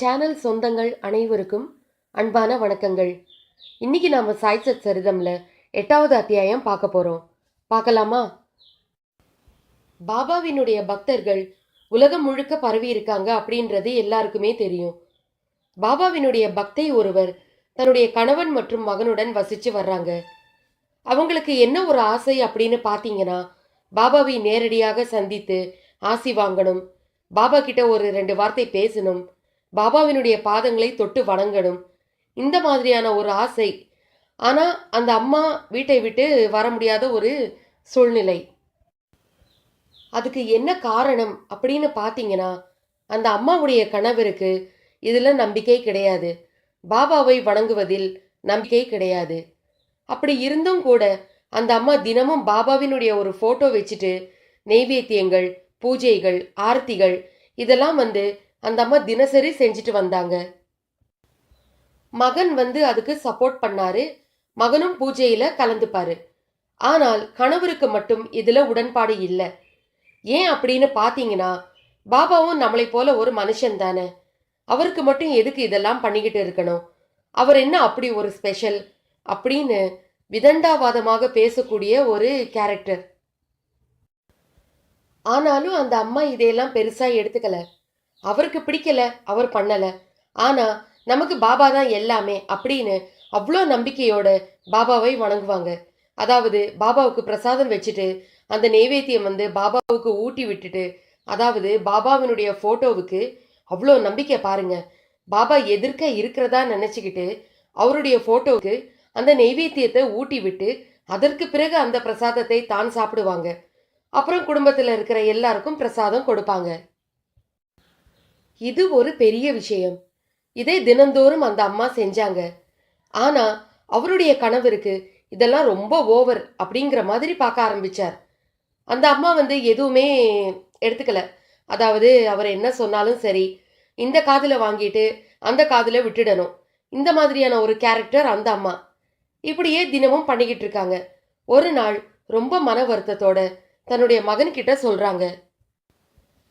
Channel சொந்தங்கள் அனைவருக்கும் அன்பான வணக்கங்கள். இன்னைக்கு நாம் சாய்சத் சரிதமில் எட்டாவது அத்தியாயம் பார்க்க போகிறோம் பார்க்கலாமா? பாபாவினுடைய பக்தர்கள் உலகம் முழுக்க பரவி இருக்காங்க அப்படின்றது எல்லாருக்குமே தெரியும். பாபாவினுடைய பக்தை ஒருவர் தன்னுடைய கணவன் மற்றும் மகனுடன் வசித்து வர்றாங்க. அவங்களுக்கு என்ன ஒரு ஆசை அப்படின்னு பார்த்தீங்கன்னா பாபாவை நேரடியாக சந்தித்து ஆசி வாங்கணும். பாபா கிட்ட ஒரு ரெண்டு வார்த்தை பேசணும். பாபாவினுடைய பாதங்களை தொட்டு வணங்கணும். இந்த மாதிரியான ஒரு ஆசை. ஆனால் அந்த அம்மா வீட்டை விட்டு வர முடியாத ஒரு சூழ்நிலை. அதுக்கு என்ன காரணம் அப்படின்னு பார்த்தீங்கன்னா அந்த அம்மாவுடைய கணவருக்கு இதில் நம்பிக்கை கிடையாது. பாபாவை வணங்குவதில் நம்பிக்கை கிடையாது. அப்படி இருந்தும் கூட அந்த அம்மா தினமும் பாபாவினுடைய ஒரு ஃபோட்டோ வச்சுட்டு நெய்வேத்தியங்கள் பூஜைகள் ஆர்த்திகள் இதெல்லாம் வந்து அந்த அம்மா தினசரி செஞ்சுட்டு வந்தாங்க. மகன் வந்து அதுக்கு சப்போர்ட் பண்ணாரு. மகனும் பூஜையில கலந்துப்பாரு. ஆனால் கணவருக்கு மட்டும் இதுல உடன்பாடு இல்லை. ஏன் அப்படின்னு பார்த்தீங்கன்னா பாபாவும் நம்மளை போல ஒரு மனுஷன் தானே. அவருக்கு மட்டும் எதுக்கு இதெல்லாம் பண்ணிக்கிட்டு இருக்கணும்? அவர் என்ன அப்படி ஒரு ஸ்பெஷல் அப்படின்னு விதண்டாவாதமாக பேசக்கூடிய ஒரு கேரக்டர் ஆனாலும் அந்த அம்மா இதையெல்லாம் பெருசா எடுத்துக்கல. அவருக்கு பிடிக்கல அவர் பண்ணல. ஆனா நமக்கு பாபா தான் எல்லாமே அப்படின்னு அவ்வளோ நம்பிக்கையோட பாபாவை வணங்குவாங்க. அதாவது பாபாவுக்கு பிரசாதம் வச்சுட்டு அந்த நெய்வேத்தியம் வந்து பாபாவுக்கு ஊட்டி விட்டுட்டு அதாவது பாபாவினுடைய ஃபோட்டோவுக்கு அவ்வளோ நம்பிக்கை பாருங்க. பாபா எதிர்க்க இருக்கிறதா நினச்சிக்கிட்டு அவருடைய ஃபோட்டோவுக்கு அந்த நெய்வேத்தியத்தை ஊட்டி விட்டு அதற்கு பிறகு அந்த பிரசாதத்தை தான் சாப்பிடுவாங்க. அப்புறம் குடும்பத்தில் இருக்கிற எல்லாருக்கும் பிரசாதம் கொடுப்பாங்க. இது ஒரு பெரிய விஷயம். இதை தினந்தோறும் அந்த அம்மா செஞ்சாங்க. ஆனா அவருடைய கணவருக்கு இதெல்லாம் ரொம்ப ஓவர் அப்படிங்கிற மாதிரி பார்க்க ஆரம்பிச்சார். அந்த அம்மா வந்து எதுவுமே எடுத்துக்கல. அதாவது அவர் என்ன சொன்னாலும் சரி இந்த காதில் வாங்கிட்டு அந்த காதில் விட்டுடணும். இந்த மாதிரியான ஒரு கேரக்டர் அந்த அம்மா. இப்படியே தினமும் பண்ணிக்கிட்டு இருக்காங்க. ஒரு நாள் ரொம்ப மன வருத்தத்தோட தன்னுடைய மகன்கிட்ட சொல்றாங்க.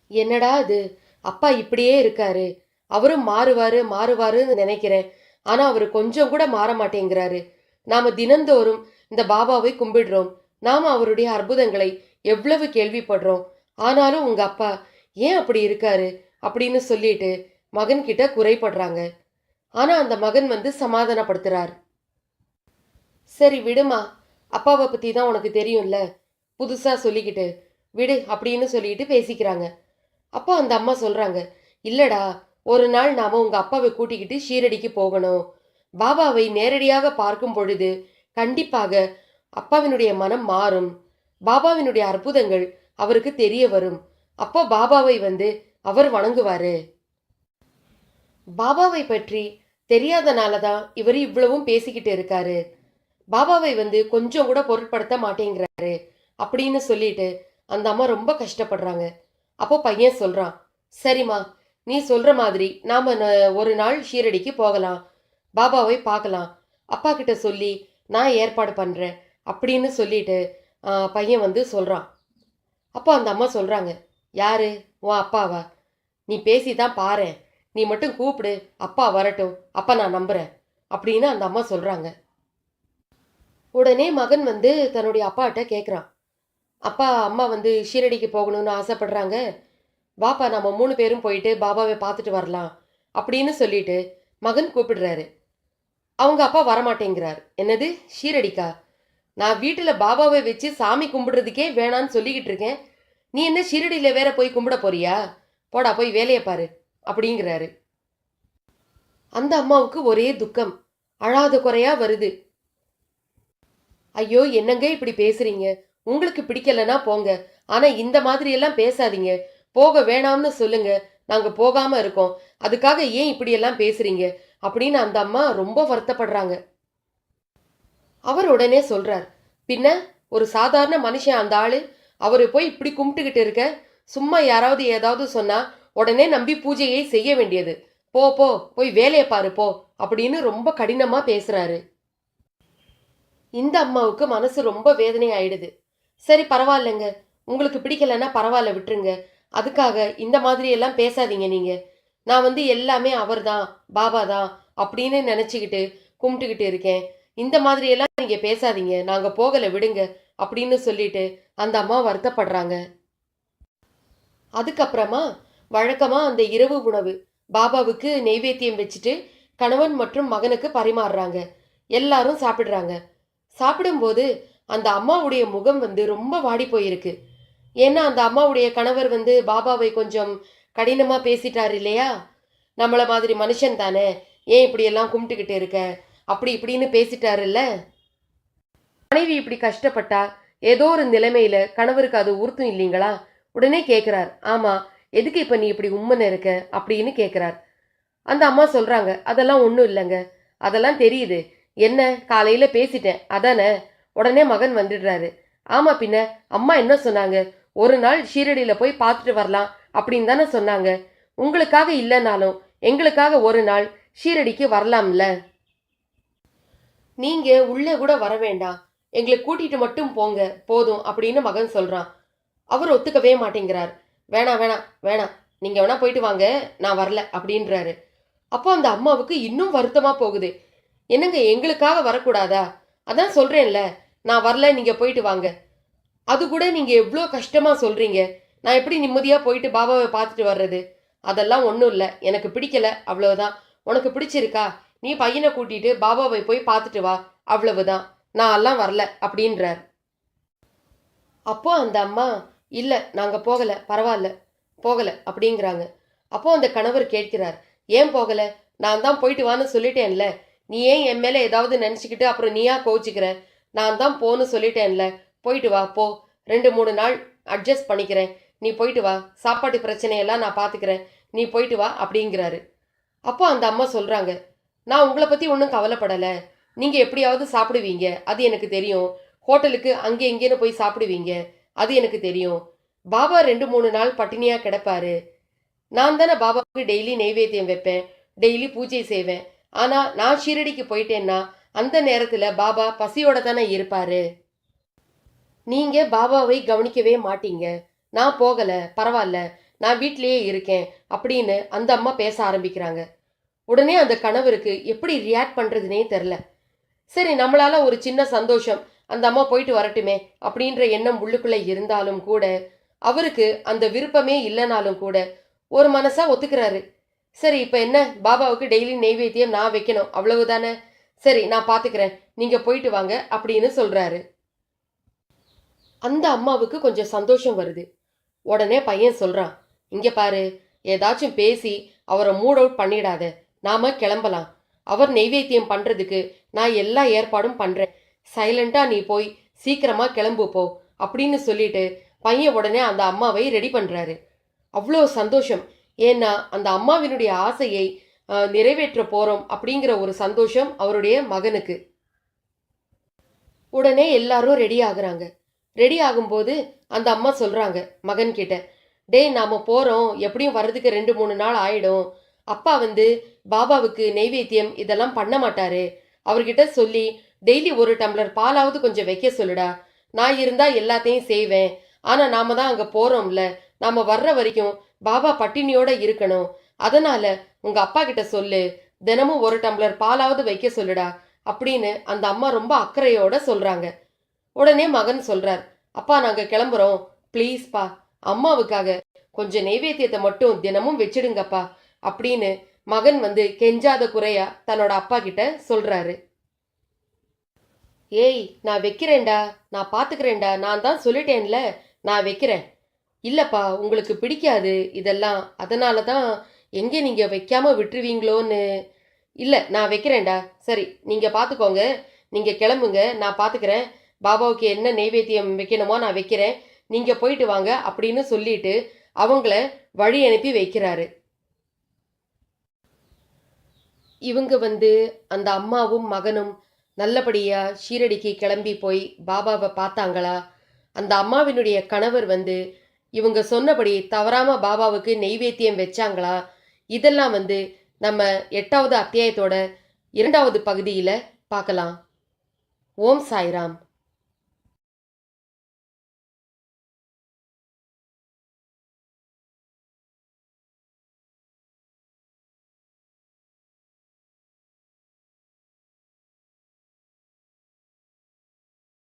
என்னடா இது? அப்பா இப்படியே இருக்காரு. அவரும் மாறுவாரு மாறுவாருன்னு நினைக்கிறேன். ஆனா அவர் கொஞ்சம் கூட மாற மாட்டேங்கிறாரு. நாம தினந்தோறும் இந்த பாபாவை கும்பிடுறோம். நாம அவருடைய அற்புதங்களை எவ்வளவு கேள்விப்படுறோம். ஆனாலும் உங்க அப்பா ஏன் அப்படி இருக்காரு? அப்படின்னு சொல்லிட்டு மகன்கிட்ட குறைபடுறாங்க. ஆனா அந்த மகன் வந்து சமாதானப்படுத்துறார். சரி விடுமா. அப்பாவை பத்தி தான் உனக்கு தெரியும்ல. புதுசா சொல்லிக்கிட்டு விடு அப்படின்னு சொல்லிட்டு பேசிக்கிறாங்க. அப்போ அந்த அம்மா சொல்கிறாங்க இல்லடா ஒரு நாள் நாம் உங்கள் அப்பாவை கூட்டிக்கிட்டு ஷீரடிக்கு போகணும். பாபாவை நேரடியாக பார்க்கும் பொழுது கண்டிப்பாக அப்பாவினுடைய மனம் மாறும். பாபாவினுடைய அற்புதங்கள் அவருக்கு தெரிய வரும். அப்போ பாபாவை வந்து அவர் வணங்குவார். பாபாவை பற்றி தெரியாதனால தான் இவர் இவ்வளவும் பேசிக்கிட்டு இருக்காரு. பாபாவை வந்து கொஞ்சம் கூட பொருட்படுத்த மாட்டேங்கிறாரு. அப்படின்னு சொல்லிட்டு அந்த அம்மா ரொம்ப கஷ்டப்படுறாங்க. அப்போ பையன் சொல்கிறான் சரிம்மா நீ சொல்கிற மாதிரி நாம் ஒரு நாள் ஷீரடிக்கு போகலாம். பாபாவை பார்க்கலாம். அப்பா கிட்ட சொல்லி நான் ஏற்பாடு பண்ணுறேன் அப்படின்னு சொல்லிட்டு பையன் வந்து சொல்கிறான் அப்போ அந்த அம்மா சொல்கிறாங்க யாரு? உன் அப்பாவா? நீ பேசி தான் பாரேன். நீ மட்டும் கூப்பிடு அப்பா வரட்டும். அப்பா நான் நம்புகிறேன் அப்படின்னு அந்த அம்மா சொல்கிறாங்க உடனே மகன் வந்து தன்னுடைய அப்பாட்ட கேட்குறான் அப்பா அம்மா வந்து ஷீரடிக்கு போகணும்னு ஆசைப்படுறாங்க. வாப்பா நம்ம மூணு பேரும் போயிட்டு பாபாவை பார்த்துட்டு வரலாம் அப்படின்னு சொல்லிட்டு மகன் கூப்பிடுறாரு. அவங்க அப்பா வரமாட்டேங்கிறார். என்னது? ஷீரடிக்கா? நான் வீட்டில் பாபாவை வச்சு சாமி கும்பிடுறதுக்கே வேணான்னு சொல்லிக்கிட்டு இருக்கேன். நீ என்ன ஷீரடியில் வேற போய் கும்பிட போறியா? போடா போய் வேலையை பாரு அப்படிங்கிறாரு. அந்த அம்மாவுக்கு ஒரே துக்கம். அழாத குறையா வருது. ஐயோ என்னங்க இப்படி பேசுறீங்க? உங்களுக்கு பிடிக்கலனா போங்க. ஆனா இந்த மாதிரி எல்லாம் பேசாதீங்க. போக வேணாம்னு சொல்லுங்க. நாங்க போகாம இருக்கோம். அதுக்காக ஏன் இப்படியெல்லாம் பேசுறீங்க? அப்படின்னு அந்த அம்மா ரொம்ப வருத்தப்படுறாங்க. அவர் உடனே சொல்றார் பின்ன ஒரு சாதாரண மனுஷன் அந்த ஆளு. அவரு போய் இப்படி கும்பிட்டுக்கிட்டு இருக்க. சும்மா யாராவது ஏதாவது சொன்னா உடனே நம்பி பூஜையை செய்ய வேண்டியது. போ போ போய் வேலையை பாரு போ அப்படின்னு ரொம்ப கடினமா பேசுறாரு. இந்த அம்மாவுக்கு மனசு ரொம்ப வேதனை ஆயிடுது சரி பரவாயில்லைங்க. உங்களுக்கு பிடிக்கலன்னா பரவாயில்ல விட்டுருங்க. அதுக்காக இந்த மாதிரியெல்லாம் பேசாதீங்க நீங்கள் நான் வந்து எல்லாமே அவர்தான் பாபா தான் அப்படின்னு நினச்சிக்கிட்டு கும்பிட்டுக்கிட்டு இருக்கேன். இந்த மாதிரியெல்லாம் நீங்கள் பேசாதீங்க. நாங்கள் போகலை விடுங்க அப்படின்னு சொல்லிட்டு அந்த அம்மா வருத்தப்படுறாங்க. அதுக்கப்புறமா வழக்கமாக அந்த இரவு உணவு பாபாவுக்கு நெய்வேத்தியம் வச்சுட்டு கணவன் மற்றும் மகனுக்கு பரிமாறுறாங்க. எல்லாரும் சாப்பிட்றாங்க. சாப்பிடும்போது அந்த அம்மாவுடைய முகம் வந்து ரொம்ப வாடி போயிருக்கு. ஏன்னா அந்த அம்மாவுடைய கணவர் வந்து பாபாவை கொஞ்சம் கடினமாக பேசிட்டார் இல்லையா? நம்மளை மாதிரி மனுஷன் தானே. ஏன் இப்படியெல்லாம் கும்பிட்டுக்கிட்டு இருக்க? அப்படி இப்படின்னு பேசிட்டாருல்ல? மனைவி இப்படி கஷ்டப்பட்டா ஏதோ ஒரு நிலைமையில கணவருக்கு அது உறுத்தும் இல்லைங்களா? உடனே கேட்குறார் ஆமாம் எதுக்கு இப்போ நீ இப்படி உம்மன் இருக்க? அப்படின்னு கேட்குறார் அந்த அம்மா சொல்கிறாங்க அதெல்லாம் ஒன்றும் இல்லைங்க. அதெல்லாம் தெரியுது. என்ன காலையில் பேசிட்டேன். அதானே? உடனே மகன் வந்துடுறாரு. ஆமா பின்ன அம்மா என்ன சொன்னாங்க? ஒரு நாள் ஷீரடியில போய் பார்த்துட்டு வரலாம் அப்படின்னு தானே சொன்னாங்க. உங்களுக்காக இல்லைனாலும் எங்களுக்காக ஒரு நாள் ஷீரடிக்கு வரலாம்ல. நீங்க உள்ளே கூட வர வேண்டாம். எங்களை கூட்டிட்டு மட்டும் போங்க போதும் அப்படின்னு மகன் சொல்றான். அவர் ஒத்துக்கவே மாட்டேங்கிறார். வேணாம் வேணாம் வேணாம் நீங்க வேணா போயிட்டு வாங்க நான் வரல அப்படின்றாரு. அப்போ அந்த அம்மாவுக்கு இன்னும் வருத்தமா போகுது. என்னங்க எங்களுக்காக வரக்கூடாதா? அதான் சொல்றேன்ல நான் வரல நீங்கள் போயிட்டு வாங்க. அது கூட நீங்கள் எவ்வளோ கஷ்டமாக சொல்கிறீங்க நான் எப்படி நிம்மதியாக போயிட்டு பாபாவை பார்த்துட்டு வர்றது? அதெல்லாம் ஒன்றும் இல்லை. எனக்கு பிடிக்கல அவ்வளவுதான். உனக்கு பிடிச்சிருக்கா? நீ பையனை கூட்டிட்டு பாபாவை போய் பார்த்துட்டு வா அவ்வளவுதான். நான் எல்லாம் வரல அப்படின்றார். அப்போ அந்த அம்மா இல்லை நாங்கள் போகலை பரவாயில்ல போகலை அப்படிங்கிறாங்க. அப்போ அந்த கணவர் கேட்கிறார் ஏன் போகலை? நான் தான் போயிட்டு வான்னு சொல்லிட்டேன்ல. நீ ஏன் என் மேலே ஏதாவது நினச்சிக்கிட்டு அப்புறம் நீயா கோச்சிக்கிற நான் தான் போன்னு சொல்லிட்டேன்ல. போயிட்டு வா போ. ரெண்டு மூணு நாள் அட்ஜஸ்ட் பண்ணிக்கிறேன். நீ போயிட்டு வா. சாப்பாட்டு பிரச்சனையெல்லாம் நான் பார்த்துக்கிறேன் நீ போயிட்டு வா அப்படிங்கிறாரு. அப்போ அந்த அம்மா சொல்கிறாங்க நான் உங்களை பற்றி ஒன்றும் கவலைப்படலை. நீங்கள் எப்படியாவது சாப்பிடுவீங்க. அது எனக்கு தெரியும். ஹோட்டலுக்கு அங்கே இங்கேன்னு போய் சாப்பிடுவீங்க. அது எனக்கு தெரியும். பாபா ரெண்டு மூணு நாள் பட்டினியாக கிடப்பாரு. நான் தானே பாபாவுக்கு டெய்லி நெய்வேத்தியம் வைப்பேன். டெய்லி பூஜை செய்வேன். ஆனால் நான் ஷீரடிக்கு போயிட்டேன்னா அந்த நேரத்தில் பாபா பசியோட தானே இருப்பாரு? நீங்கள் பாபாவை கவனிக்கவே மாட்டீங்க. நான் போகலை பரவாயில்ல நான் வீட்லேயே இருக்கேன் அப்படின்னு அந்த அம்மா பேச ஆரம்பிக்கிறாங்க. உடனே அந்த கணவருக்கு எப்படி ரியாக்ட் பண்ணுறதுனே தெரில சரி நம்மளால் ஒரு சின்ன சந்தோஷம் அந்த அம்மா போயிட்டு வரட்டுமே அப்படின்ற எண்ணம் உள்ளுக்குள்ளே இருந்தாலும் கூட அவருக்கு அந்த விருப்பமே இல்லைனாலும் கூட ஒரு மனசாக ஒத்துக்கிறாரு. சரி இப்போ என்ன? பாபாவுக்கு டெய்லி நெய்வேத்தியம் நான் வைக்கணும் அவ்வளவுதானே? சரி நான் பார்த்துக்கிறேன் நீங்கள் போயிட்டு வாங்க அப்படின்னு சொல்கிறாரு அந்த அம்மாவுக்கு கொஞ்சம் சந்தோஷம் வருது. உடனே பையன் சொல்கிறான் இங்கே பாரு ஏதாச்சும் பேசி அவரை மூட் அவுட் பண்ணிடாத. நாம கிளம்பலாம். அவர் நெய்வேத்தியம் பண்ணுறதுக்கு நான் எல்லா ஏற்பாடும் பண்ணுறேன் சைலண்ட்டாக நீ போய் சீக்கிரமாக கிளம்பு போ அப்படின்னு சொல்லிட்டு பையன் உடனே அந்த அம்மாவை ரெடி பண்ணுறாரு அவ்வளோ சந்தோஷம். ஏன்னா அந்த அம்மாவினுடைய ஆசையை நிறைவேற்ற போகிறோம் அப்படிங்கிற ஒரு சந்தோஷம் அவருடைய மகனுக்கு. உடனே எல்லாரும் ரெடி ஆகுறாங்க. ரெடி ஆகும்போது அந்த அம்மா சொல்கிறாங்க மகன்கிட்ட டேய் நாம் போகிறோம் எப்படியும் வர்றதுக்கு ரெண்டு மூணு நாள் ஆயிடும். அப்பா வந்து பாபாவுக்கு நெய்வேத்தியம் இதெல்லாம் பண்ண மாட்டாரு. அவர்கிட்ட சொல்லி டெய்லி ஒரு டம்ளர் பாலாவது கொஞ்சம் வைக்க சொல்லுடா. நான் இருந்தால் எல்லாத்தையும் செய்வேன். ஆனால் நாம தான் அங்கே போகிறோம்ல நாம வர்ற வரைக்கும் பாபா பட்டினியோட இருக்கணும். அதனால உங்க அப்பா கிட்ட சொல்லு தினமும் ஒரு டம்ளர் பாலாவது வைக்க சொல்லுடா அப்படின்னு அந்த அம்மா ரொம்ப அக்கறையோட சொல்றாங்க. உடனே மகன் சொல்றார் அப்பா நாங்க கிளம்புறோம். ப்ளீஸ்ப்பா அம்மாவுக்காக கொஞ்சம் நெய்வேத்தியத்தை மட்டும் தினமும் வச்சிடுங்கப்பா அப்படின்னு மகன் வந்து கெஞ்சாத குறையா தன்னோட அப்பா கிட்ட சொல்றாரு. ஏய் நான் வைக்கிறேன்டா நான் பார்த்துக்கிறேன்டா நான் தான் சொல்லிட்டேன்ல நான் வைக்கிறேன். இல்லைப்பா உங்களுக்கு பிடிக்காது இதெல்லாம். அதனால தான் எங்கே நீங்கள் வைக்காமல் விட்டுருவீங்களோன்னு? இல்லை நான் வைக்கிறேன்டா. சரி நீங்கள் பார்த்துக்கோங்க நீங்கள் கிளம்புங்க நான் பார்த்துக்கிறேன் பாபாவுக்கு என்ன நெய்வேத்தியம் வைக்கணுமோ நான் வைக்கிறேன். நீங்கள் போயிட்டு வாங்க அப்படின்னு சொல்லிட்டு அவங்கள வழி அனுப்பி வைக்கிறாரு. இவங்க வந்து அந்த அம்மாவும் மகனும் நல்லபடியாக ஷீரடிக்கு கிளம்பி போய் பாபாவை பார்த்தாங்களா? அந்த அம்மாவினுடைய கணவர் வந்து இவங்க சொன்னபடி தவறாமல் பாபாவுக்கு நெய்வேத்தியம் வச்சாங்களா? இதெல்லாம் வந்து நம்ம எட்டாவது அத்தியாயத்தோட இரண்டாவது பகுதியில் பார்க்கலாம். ஓம் சாய்ராம்.